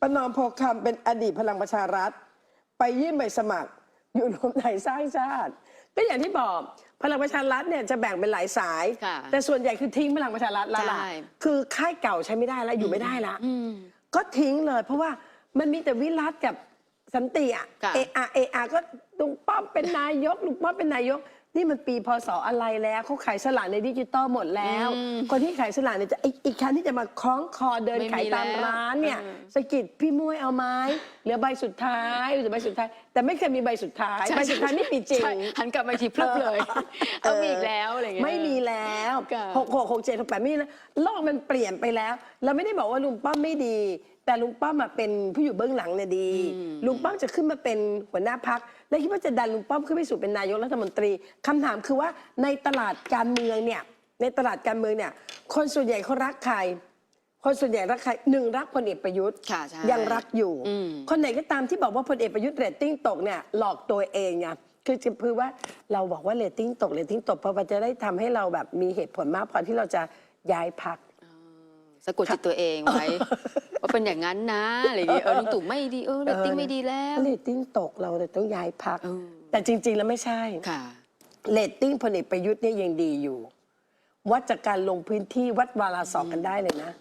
ประนอมโพคำเป็นอดีตพลังประชารัฐ ไปยื่นใบสมัคร อยู่รวมไทยสร้างชาติ ก็อย่างที่บอกพลังประชารัฐเนี่ยจะแบ่งเป็นหลายสาย ค่ะแต่ส่วนใหญ่คือทิ้งพลังประชารัฐแล้วล่ะ ใช่ คือค่ายเก่าใช้ไม่ได้แล้วอยู่ไม่ได้ละ อืม ก็ทิ้งเลย เพราะว่ามันมีแต่วิรัตกับสันติอะค่ะ เออาเออาก็ลุงป้อมเป็นนายกลุงป้อมเป็นนายก นี่มันปีพศอะไรแล้วเขาขายสลากในดิจิตอลหมดแล้ว อืมคนที่ขายสลากเนี่ยจะไอ้อีกคันที่จะมาคล้องคอเดินไม่มีขายตามแล้วร้านเนี่ยเออสะกิดพี่มุ้ยเอาไหม้เหลือใบสุดท้ายเหลือใบสุดท้าย แต่ไม่เคยมีใบสุดท้ายใช่ใบสุดท้ายไม่มีจริง ใช่หันกลับมาอีกทีพลึบเลย เอามีอีกแล้วอะไรอย่างเงี้ย ไม่มีแล้วค่ะ หกหกหกเจ็ดหกแปดไม่มีแล้วโลกมันเปลี่ยนไปแล้ว เราไม่ได้บอกว่าลุงป้อมไม่ดี แต่ลุงป้อมมาเป็นผู้อยู่เบื้องหลังเนี่ยดี ลุงป้อมจะขึ้นมาเป็นหัวหน้าพัก และคิดว่าจะดันลุงป้อมขึ้นไปสู่เป็นนายกรัฐมนตรีคำถามคือว่าในตลาดการเมืองเนี่ยในตลาดการเมืองเนี่ย คนส่วนใหญ่เขารักใครคนส่วนใหญ่รักใครหนึ่งรักพลเอกประยุทธ์ค่ะใช่ยังรักอยู่อืมคนไหนก็ตามที่บอกว่าพลเอกประยุทธ์เรตติ้งตกเนี่ยหลอกตัวเองไง คือจะคือว่าเราบอกว่าเรตติ้งตกเรตติ้งตกเพราะมันจะได้ทำให้เราแบบมีเหตุผลมากพอที่เราจะย้ายพัก สะกดจิตตัวเองไว้ ว่าเป็นอย่างนั้นนะอะไรอย่างเงี้ยเออลุงตู่ไม่ดีเออเรตติ้งไม่ดีแล้วถ้าเรตติ้งตกเราเลยต้องย้ายพัก เออแต่จริง ๆ แล้วไม่ใช่ ค่ะ เรตติ้งพลเอกประยุทธ์เนี่ยยังดีอยู่ วัดจากการลงพื้นที่วัดวาราสองกันได้เลยนะ